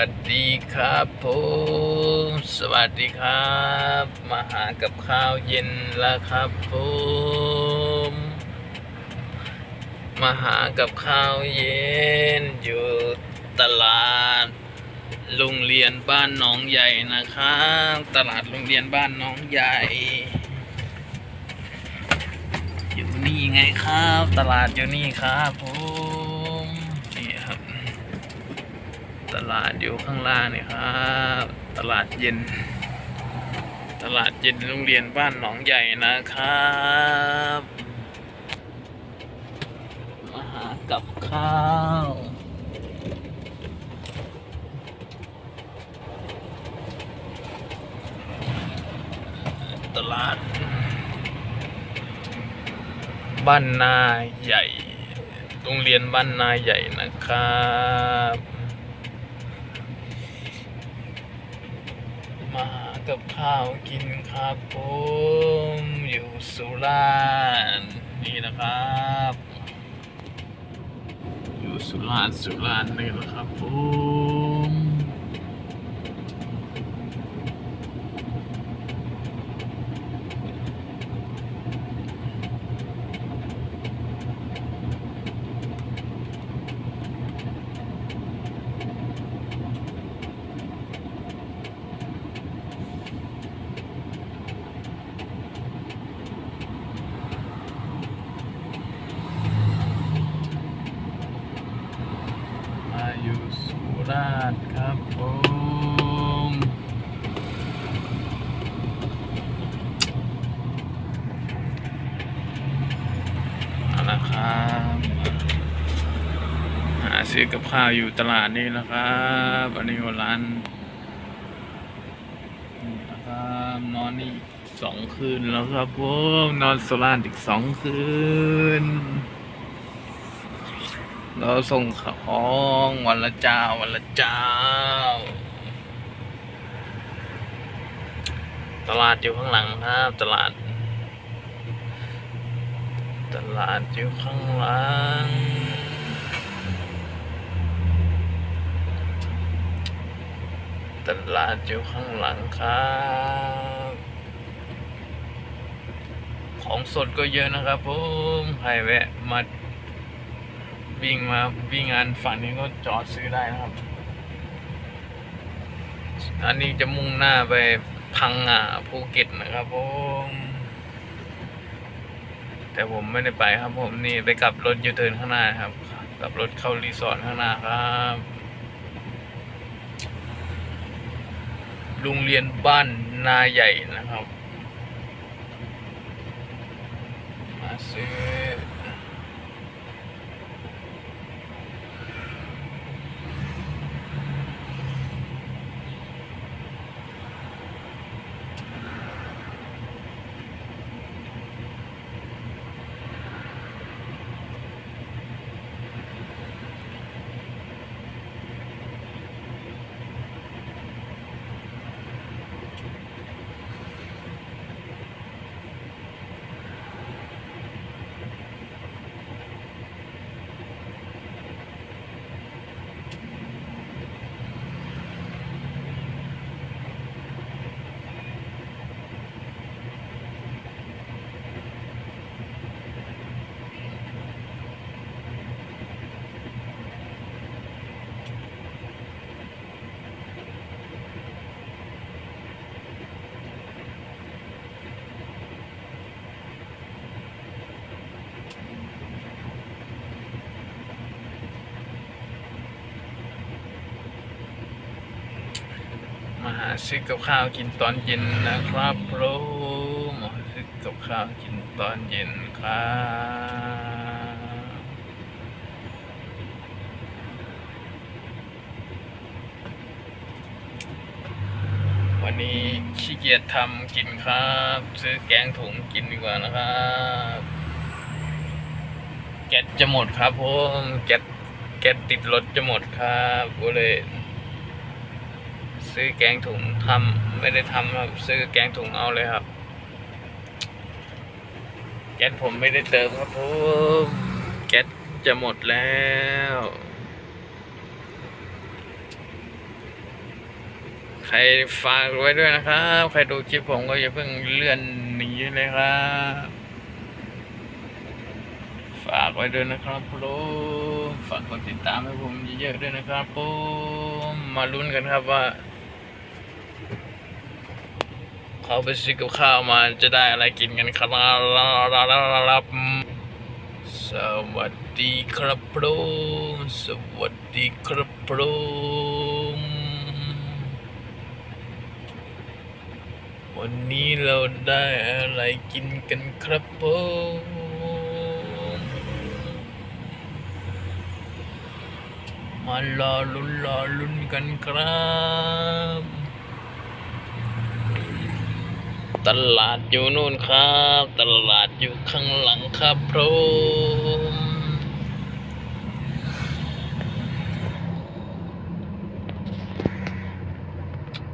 วัสดีครับผมสวัสดีครับ มาหากับข้าวเย็นแล้วครับผมมาหากับข้าวเย็น อยู่ตลาดโรงเรียนบ้านหนองใหญ่นะครับตลาดโรงเรียนบ้านหนองใหญ่ อยู่นี่ไงครับ ตลาดอยู่นี่ครับผมนี่ครับ ตลาดอยู่ข้างล่างนี่ครับ ตลาดเย็น ตลาดเย็นโรงเรียนบ้านหนองใหญ่นะครับ มาหากับข้าวตลาด บ้านนาใหญ่ โรงเรียนบ้านนาใหญ่นะครับ มาหา กับข้าวกินครับผมอยู่สุราษฎร์นี่นะครับ อยู่สุราษฎร์สุราษฎร์นี่แหละครับผมมาอยู่สุราษฎร์ครับผมเอาละครับหาซื้อกับ ข้าวอยู่ตลาดนี่นะครับอันนี้ร้านนะครับนอนนี่สองคืนแล้วครับผมนอนสุราษฎร์อีกสองคืน เราส่งของวันละเจ้าวันละเจ้า ตลาดอยู่ข้างหลังครับ ตลาด ตลาดอยู่ข้างหลัง ตลาดอยู่ข้างหลังครับ ของสดก็เยอะนะครับผมใครแวะมาวิ่งมาวิ่งงานฝั่งนี้ก็จอดซื้อได้นะครับ อันนี้จะมุ่งหน้าไปพังงาภูเก็ตนะครับผมแต่ผมไม่ได้ไปครับผมนี่ไปกลับรถยูเทิร์นข้างหน้าครับกลับรถเข้ารีสอร์ทข้างหน้าครับ โรงเรียนบ้านนาใหญ่นะครับ มาซื้อ มาหาซื้อกับข้าวกินตอนเย็นนะครับโปรมาหาซื้อกับข้าวกินตอนเย็นครับวันนี้ขี้เกียจทำกินครับ ซื้อแกงถุงกินดีกว่านะครับแก๊สจะหมดครับผมแก๊สแก๊สติดรถจะหมดครับก็เลย ซื้อแกงถุงทำไม่ได้ทำครับซื้อแกงถุงเอาเลยครับแก๊สผมไม่ได้เติมครับผมแก๊สจะหมดแล้วใครฝากไว้ด้วยนะครับ ใครดูคลิปผมก็อย่าเพิ่งเลื่อนหนีเลยครับ ฝากไว้ด้วยนะครับผมฝากกดติดตามให้ผมเยอะๆด้วยนะครับผมมาลุ้นกันครับว่า เขาไปซื้อกับข้าวมาจะได้อะไรกินกันครับ สวัสดีครับผมสวัสดีครับผมวันนี้เราได้อะไรกินกันครับผมมารอลุ้นรอลุ้นกันครับ ตลาดอยู่นู่นครับ ตลาดอยู่ข้างหลังครับผม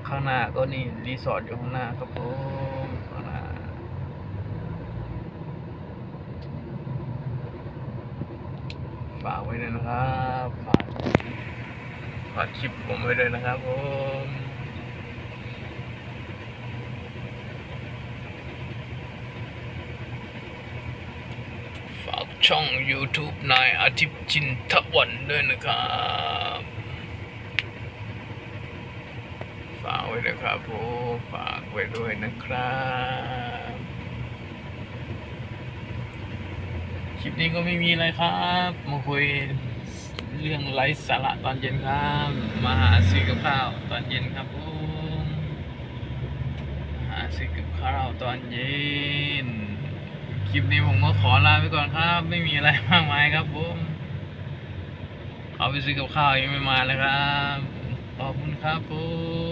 ข้างหน้าก็นี่รีสอร์ทอยู่ข้างหน้าครับผมข้างหน้าฝากไว้ด้วยนะครับฝากฝากคลิปผมไว้ด้วยนะครับผม ฝาก ช่อง YouTube นายอาทิตย์จินทวันด้วยนะครับฝากไว้ด้วยครับผมฝากไว้ด้วยนะครับคลิปนี้ก็ไม่มีอะไรครับ มาคุยเรื่องไร้สาระตอนเย็นครับ มาหาซื้อกับข้าวตอนเย็นครับผมหาซื้อกับข้าวตอนเย็น คลิปนี้ผมก็ขอลาไปก่อนครับ ไม่มีอะไรมากมายครับผมเอาไปซื้อกับข้าวยังไม่มาเลยครับ ขอบคุณครับผม